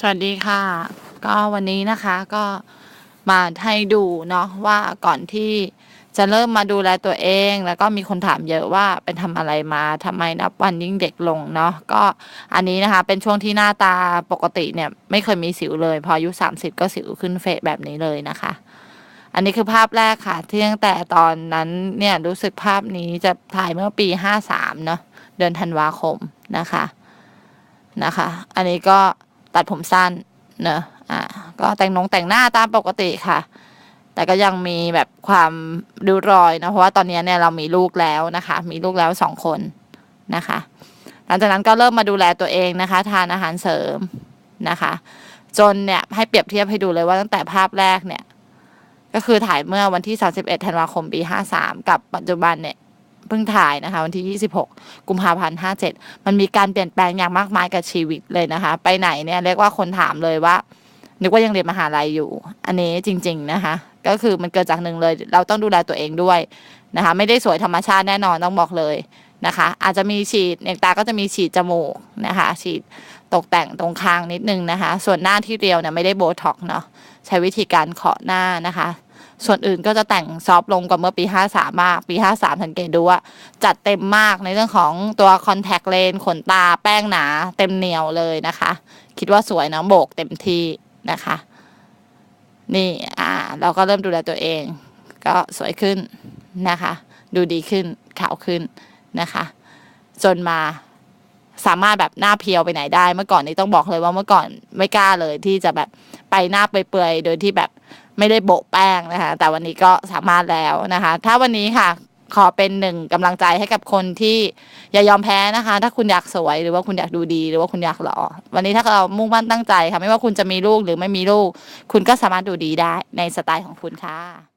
สวัสดีค่ะ ก็วันนี้นะคะก็มาให้ดูเนาะว่าก่อนที่จะเริ่มมาดูแลตัวเอง แล้วก็มีคนถามเยอะว่าเป็นทำอะไรมาทำไมนับวันยิ่งเด็กลงเนาะก็อันนี้นะคะ เป็นช่วงที่หน้าตาปกติเนี่ย ไม่เคยมีสิวเลย พออายุ 30 ก็สิวขึ้นเฟะแบบนี้เลยนะคะ อันนี้คือภาพแรกค่ะที่ตั้งแต่ตอนนั้นเนี่ยรู้สึกภาพนี้จะถ่ายเมื่อปี 53เนาะเดือนธันวาคมนะคะนะคะ อันนี้ก็ ตัดผมสั้นเนอะอ่าก็แต่งนงแต่งหน้าตามปกติค่ะ แต่ก็ยังมีแบบความริ้วรอยนะเพราะว่าตอนนี้เนี่ยเรามีลูกแล้วนะคะ มีลูกแล้วสองคนนะคะ หลังจากนั้นก็เริ่มมาดูแลตัวเองนะคะ ทานอาหารเสริมนะคะ จนเนี่ยให้เปรียบเทียบให้ดูเลยว่าตั้งแต่ภาพแรกเนี่ย ก็คือถ่ายเมื่อวันที่ 31 ธันวาคมปี 53 กับปัจจุบันเนี่ย เพิ่งถ่ายนะคะ วันที่ 26 กุมภาพันธ์ 57 มันมีการเปลี่ยนแปลงอย่างมากมายกับชีวิตเลยนะคะ ไปไหนเนี่ยเรียกว่าคนถามเลยว่า นึกว่ายังเรียนมหาลัยอยู่ อันนี้จริง ๆนะคะ ก็คือมันเกิดจากหนึ่งเลย เราต้องดูแลตัวเองด้วยนะคะ ไม่ได้สวยธรรมชาติแน่นอนต้องบอกเลยนะคะ อาจจะมีฉีดอย่างตาก็จะมีฉีดจมูกนะคะ ฉีดตกแต่งตรงคางนิดนึงนะคะ ส่วนหน้าที่เรียวเนี่ยไม่ได้โบท็อกเนาะใช้วิธีการเคาะหน้านะคะ ส่วนอื่นก็จะแต่งซอฟลงกว่าเมื่อปี 53 มาก ปี 53 สังเกตดูว่า จัดเต็มมากในเรื่องของตัวคอนแทคเลนส์ขนตาแป้งหนา เต็มเหนียวเลยนะคะ คิดว่าสวยนะโบกเต็มที่นะคะ นี่อ่า เราก็เริ่มดูแลตัวเอง ก็สวยขึ้นนะคะ ดูดีขึ้นขาวขึ้นนะคะ จนมาสามารถแบบหน้าเพียวไปไหนได้ เมื่อก่อนนี้ต้องบอกเลยว่าเมื่อก่อนไม่กล้าเลยที่จะแบบไปหน้าเปื่อยๆโดยที่แบบ ไม่ได้โบะแป้งนะคะ แต่วันนี้ก็สามารถแล้วนะคะ ถ้าวันนี้ค่ะขอเป็นหนึ่งกำลังใจให้กับคนที่อย่ายอมแพ้นะคะ ถ้าคุณอยากสวยหรือว่าคุณอยากดูดี หรือว่าคุณอยากหล่อวันนี้ถ้าเรามุ่งมั่นตั้งใจค่ะไม่ว่าคุณจะมีลูกหรือไม่มีลูก คุณก็สามารถดูดีได้ในสไตล์ของคุณค่ะ